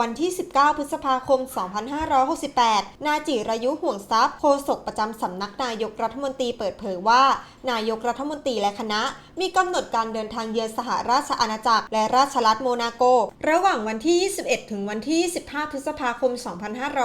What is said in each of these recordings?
วันที่ 19 พฤษภาคม 2568 นายจิรายุห่วงทรัพย์โฆษกประจำสำนักนายกรัฐมนตรีเปิดเผยว่า นายกรัฐมนตรีและคณะ มีกำหนดการเดินทางเยือนสหราชอาณาจักร และราชรัฐโมนาโก ระหว่างวันที่ 21 ถึงวันที่25พฤษภาคม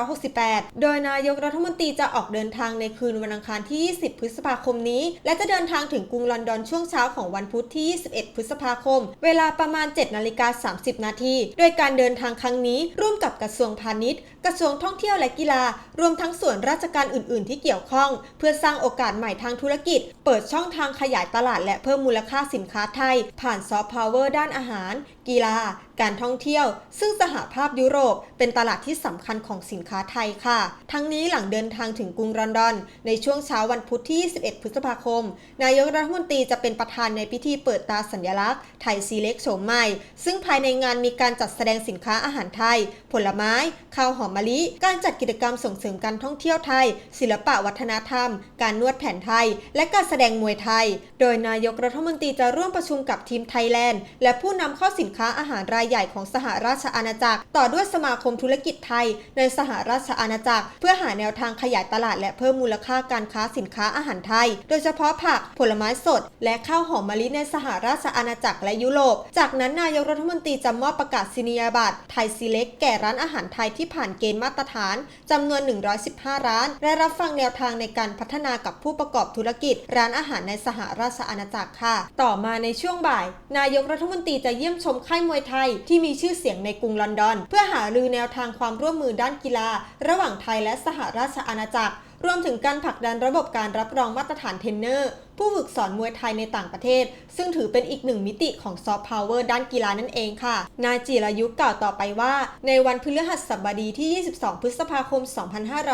2568 โดยนายกรัฐมนตรีจะออกเดินทางในคืนวันอังคารที่ 20 พฤษภาคมนี้ และจะเดินทางถึงกรุงลอนดอนช่วงเช้าของวันพุธที่ 21 พฤษภาคม เวลาประมาณ 7 นาฬิกา 30 นาที โดยการเดินทางครั้งนี้ร่วมกับกระทรวงพาณิชย์ กระทรวงท่องเที่ยวและกีฬา รวมทั้งส่วนราชการอื่น ๆ ที่เกี่ยวข้อง เพื่อสร้างโอกาสใหม่ทางธุรกิจ เปิดช่องทางขยายตลาดและเพิ่มมูลค่าสินค้าไทย ผ่านซอฟต์พาวเวอร์ด้านอาหาร กีฬา การท่องเที่ยว ซึ่งสหภาพยุโรปเป็นตลาดที่สำคัญของสินค้าไทยค่ะ ทั้งนี้หลังเดินทางถึงกรุงลอนดอน ในช่วงเช้าวันพุธที่21พฤษภาคม นายกรัฐมนตรีจะเป็นประธานในพิธีเปิดตาสัญลักษณ์ไทยซีเล็กโฉมใหม่ ซึ่งภายในงานมีการจัดแสดงสินค้าอาหารไทย ผลไม้ ข้าวหอมมะลิ การจัดกิจกรรมส่งเสริมการท่องเที่ยวไทย ศิลปะวัฒนธรรม การนวดแผนไทย และการแสดงมวยไทย โดยนายกรัฐมนตรีจะร่วมประชุมกับทีมไทยแลนด์ และผู้นำเข้าสินค้าอาหารรายใหญ่ของสหราชอาณาจักร ต่อด้วยสมาคมธุรกิจไทย ในสหราชอาณาจักร เพื่อหาแนวทางขยายตลาดและเพิ่มมูลค่าการค้าสินค้าอาหารไทย โดยเฉพาะผักผลไม้สด และข้าวหอมมะลิในสหราชอาณาจักรและยุโรป จากนั้นนายกรัฐมนตรีจะมอบประกาศนียบัตรไทยซีเล็กแก่ร้านอาหารไทยที่ผ่านเกณฑ์มาตรฐานจำนวน 115 ร้าน และรับฟังแนวทางในการพัฒนากับผู้ประกอบธุรกิจ ร้านอาหารในสหราชอาณาจักรค่ะ ต่อมาในช่วงบ่าย นายกรัฐมนตรีจะเยี่ยมชมค่ายมวยไทยที่มีชื่อเสียงในกรุงลอนดอน เพื่อหารือแนวทางความร่วมมือด้านกีฬา ระหว่างไทยและสหราชอาณาจักร รวมถึงการผลักดันระบบการรับรองมาตรฐานเทนเนอร์ ผู้ฝึกสอนมวยไทยในต่างประเทศ ซึ่งถือเป็นอีกหนึ่งมิติของซอฟต์พาวเวอร์ด้านกีฬานั่นเองค่ะ นายจิรายุกล่าวต่อไปว่า ในวันพฤหัสบดีที่ 22 พฤษภาคม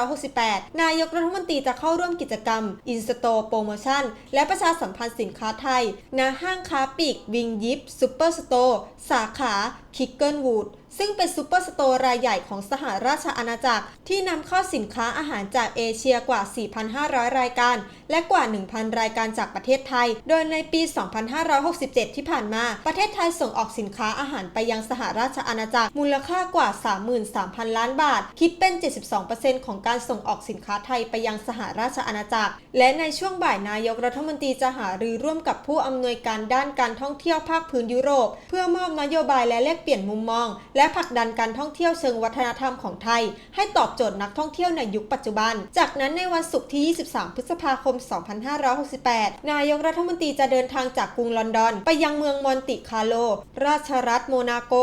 2568 นายกรัฐมนตรีจะเข้าร่วมกิจกรรมอินสโตโปรโมชั่นและประชาสัมพันธ์สินค้าไทยณห้างค้าปลีกวิงยิปซูเปอร์สโตร์สาขาคิกเกิลวูด ซึ่งเป็นซูเปอร์สโตร์รายใหญ่ของสหราชอาณาจักร ที่นำเข้าสินค้าอาหารจากเอเชียกว่า 4,500 รายการ และกว่า 1,000 รายการจากประเทศไทย โดยในปี 2567 ที่ผ่านมา ประเทศไทยส่งออกสินค้าอาหารไปยังสหราชอาณาจักร มูลค่ากว่า 33,000 ล้านบาท คิดเป็น 72%ของการส่งออกสินค้าไทยไปยังสหราชอาณาจักร และในช่วงบ่ายนายกรัฐมนตรีจะหารือร่วมกับผู้อำนวยการด้านการท่องเที่ยวภาคพื้นยุโรป เพื่อมอบนโยบายและแลกเปลี่ยนมุมมองและและผลักดันการท่องเที่ยวเชิงวัฒนธรรมของไทย ให้ตอบโจทย์นักท่องเที่ยวในยุคปัจจุบัน จากนั้นในวันศุกร์ที่ 23 พฤษภาคม 2568 นายกรัฐมนตรีจะเดินทางจากกรุงลอนดอน ไปยังเมืองมอนติคาร์โล ราชรัฐโมนาโก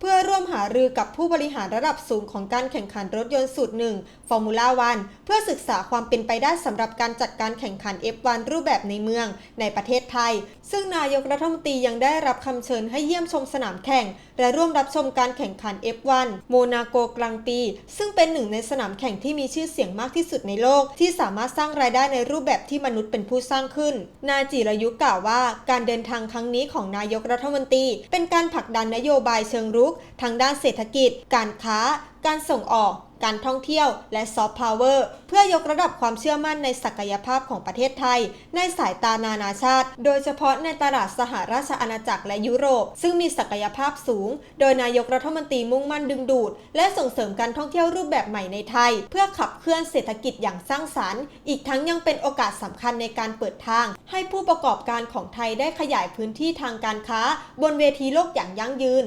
เพื่อร่วมหารือกับผู้บริหารระดับสูงของการแข่งขันรถยนต์สูตรหนึ่งฟอร์มูล่าวันเพื่อศึกษาความเป็นไปได้สำหรับการจัดการแข่งขัน F1 รูปแบบในเมืองในประเทศไทย ซึ่งนายกรัฐมนตรียังได้รับคำเชิญให้เยี่ยมชมสนามแข่ง และร่วมรับชมการแข่งขัน F1 โมนาโกกลางปี ซึ่งเป็นหนึ่งในสนามแข่งที่มีชื่อเสียงมากที่สุดในโลก ที่สามารถสร้างรายได้ในรูปแบบที่มนุษย์เป็นผู้สร้างขึ้น นายจิรยุกล่าวว่า การเดินทางครั้งนี้ของนายกรัฐมนตรี เป็นการผลักดันนโยบายเชิงรุกทางด้านเศรษฐกิจ การค้า การส่งออก การท่องเที่ยว และซอฟต์พาวเวอร์เพื่อยกระดับความเชื่อมั่นในศักยภาพของประเทศไทย ในสายตานานาชาติ โดยเฉพาะในตลาดสหราชอาณาจักรและยุโรป ซึ่งมีศักยภาพสูง โดยนายกรัฐมนตรีมุ่งมั่นดึงดูด และส่งเสริมการท่องเที่ยวรูปแบบใหม่ในไทย เพื่อขับเคลื่อนเศรษฐกิจอย่างสร้างสรรค์ อีกทั้งยังเป็นโอกาสสำคัญในการเปิดทาง ให้ผู้ประกอบการของไทยได้ขยายพื้นที่ทางการค้า บนเวทีโลกอย่างยั่งยืน